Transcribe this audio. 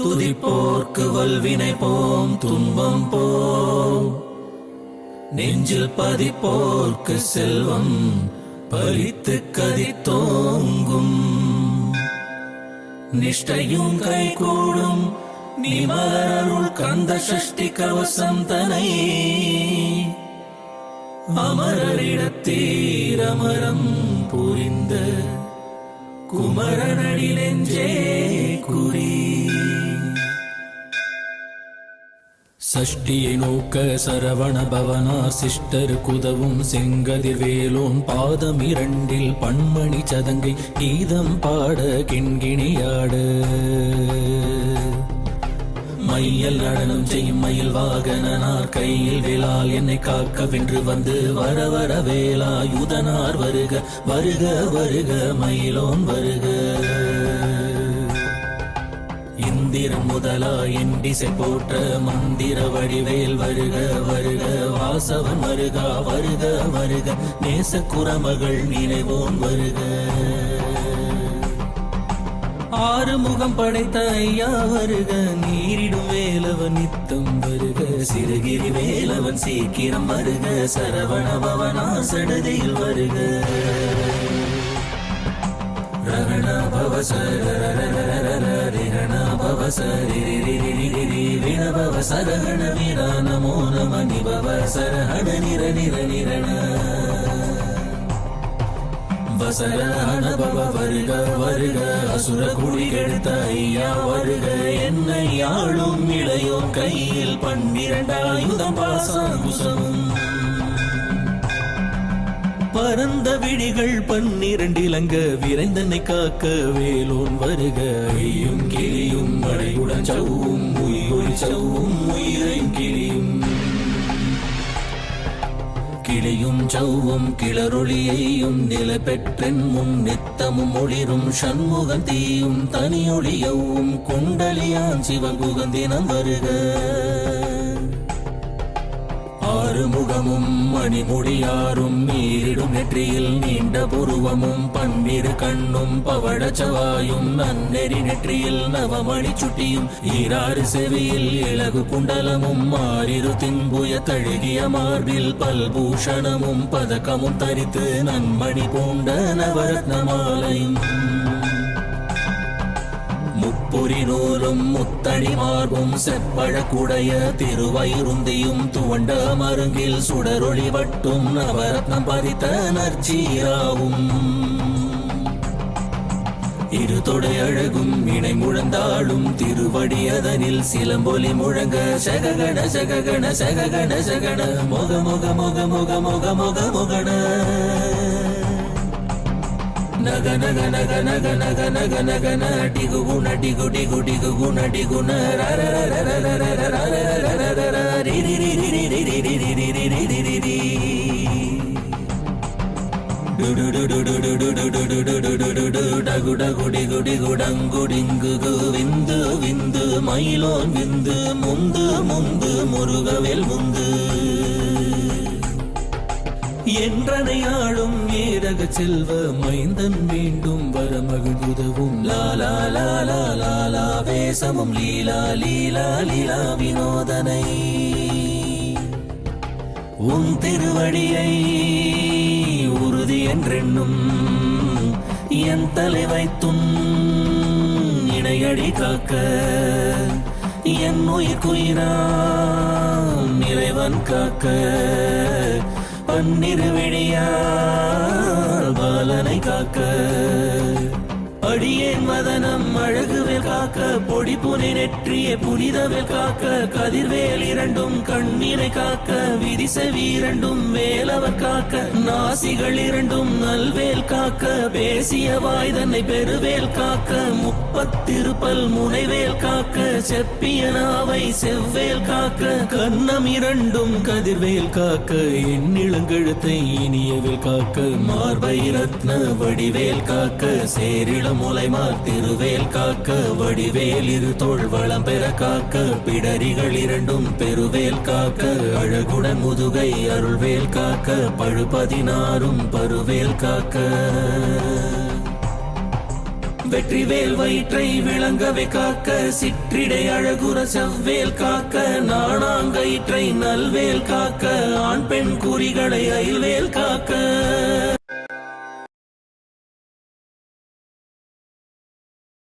துதிப்போர்க்கு வல்வினை போம் துன்பம் போம். நெஞ்சில் பதிப்போர்க்கு செல்வம் பலித்து கதித்தோங்கும். நிஷ்டையும் கை கூடும் நிமலருள் கந்த சஷ்டி கவசம் தனை. அமரரிடத்தீரமரம் புரிந்த குமரனடி நெஞ்சே சஷ்டியை நோக்க சரவண பவனார் சிஷ்டர் குதவும் செங்கதிர் வேலோன் பாதம் இரண்டில் பண்மணி சதங்கை கீதம் பாட கிண்கிணியாட. மையல் நடனம் செய்யும் மயில் வாகனனார் கையில் வேளால் என்னை காக்க வென்று வந்து வர வர வேலாயுதனார் வருக வருக வருக மயிலோன் வருக. மந்திரம் முதலா எண்டிசை போற்ற மந்திர வடிவேல் வருக வருக வாசவன் வருகா வருக வருக நேச குரமகள் நினைவோன் வருக. ஆறு முகம் படைத்த ஐயா வருக நீரிடும் வேலவன் நித்தம் வருக சிறுகிரி வேலவன் சீக்கிரம் வருக சரவண பவனா சடதியில் வருக. ரகண பவசர ಸರಿ ವಿಣಭವ ಸರಹಣ ವೀರ ನಮೋ ನಮ ನಿಭವ ಸರಹಣ ನಿರ ನಿರ ನಿರಣ வசரண பவ வருக வருக அசுர குடிகெடுத்த ஐயா வருக என்னை ஆளும் இளையோம் கையில் பன்னிரண்டாயுதம் பாசாங்குசம் பரந்த விழிகள் பன்னிரண்டிலங்க விரைந்தனை காக்க வேலோன் வருக. ஐயும் கிளியும் மழையுடன் சவ்வும் உயிரொலி சவ்வும் உயிரையும் கிளியும். கிளியும் சவ்வும் கிளரொளியையும் நில பெற்றென் முன் நித்தமும் ஒளிரும் சண்முகம் தீயும் தனியொளியவும் குண்டலியான் சிவகுகந்தினம் வருக. மறுமுகமும் மணிமுடியாரும் நீரிடும் நெற்றியில் நீண்ட புருவமும் பன்னிரு கண்ணும் பவழச்சவாயும் நன்னெறி நெற்றியில் நவமணி சுட்டியும் ஈராறு செவியில் இலகு குண்டலமும் மாறிரு தின்புய தழுகிய மார்பில் பல்பூஷணமும் பதக்கமும் தரித்து நன்மணி பூண்ட நவரத்ன மாலையும் நூலும் முத்தணி மார்பும் செப்பழக்குடைய திருவயிருந்தியும் துவண்ட மருங்கில் சுடரொளி வட்டும் நவரத்னம் பதித்த நற்சீராவும். இரு தொடை அழகும் இணை முழந்தாளும் திருவடி அதனில் சிலம்பொலி முழங்க சககண சககண சககண சகண மொக மொக மொக மொக மொக மொக மொகண నగ నగ నగ నగ నగ నగ నగ నటిగు నటిగు డిగు డిగు నటిగు డగు డగు డిగు డిగు డంగు డింగు విందు విందు మైలోన్ విందు ముందు ముందు మురుగవెల్ ముందు என்றனையாளும் ஏரக செல்வ மைந்தன் மீண்டும் வரமகிழ்வுதவும் லாலா லாலா லாலா வேசமும் லீலா லீலா லீலா வினோதனை. உன் திருவடியை உறுதி என்றென்னும் என் தலை வைத்தும் இணையடி காக்க. என் உயிர் குயிராம் இறைவன் காக்க. பன்னிரு விழியால் பாலனை காக்க. அடியேன் மதனம் அழகுவேல் காக்க. பொடி புனை நெற்றிய புனிதவேல் காக்க. கதிர்வேல் இரண்டும் கண்ணீரை காக்க. விதிசெவி இரண்டும் வேலவர் காக்க. நாசிகள் இரண்டும் நல்வே நல்வேல் காக்க பேசிய வாய் தன்னை பெருவேல் காக்க முப்பத்திருப்பல் முனைவேல் காக்க செப்பிய நாவை செவ்வேல் காக்க கண்ணம் இரண்டும் கதிர்வேல் காக்க எண்ணிளங்கழுத்தை இனியவேல் காக்க மார்பை ரத்ன வடிவேல் காக்க சேரிள முலைமார் திருவேல் காக்க வடிவேல் இரு தோல் வளம் பெற காக்க பிடரிகள் இரண்டும் பெருவேல் காக்க அழகுடன் முதுகை அருள்வேல் காக்க பழுபதினாறும் பருவேல் காக்க. வெற்றிவேல் வயிற்றை விளங்கவே காக்க சிற்றிடை அழகுற செவ்வேல் காக்க நாணாங்கயிற்றை நல்வேல் காக்க ஆண் பெண் குறிகளை அயில்வேல் காக்க.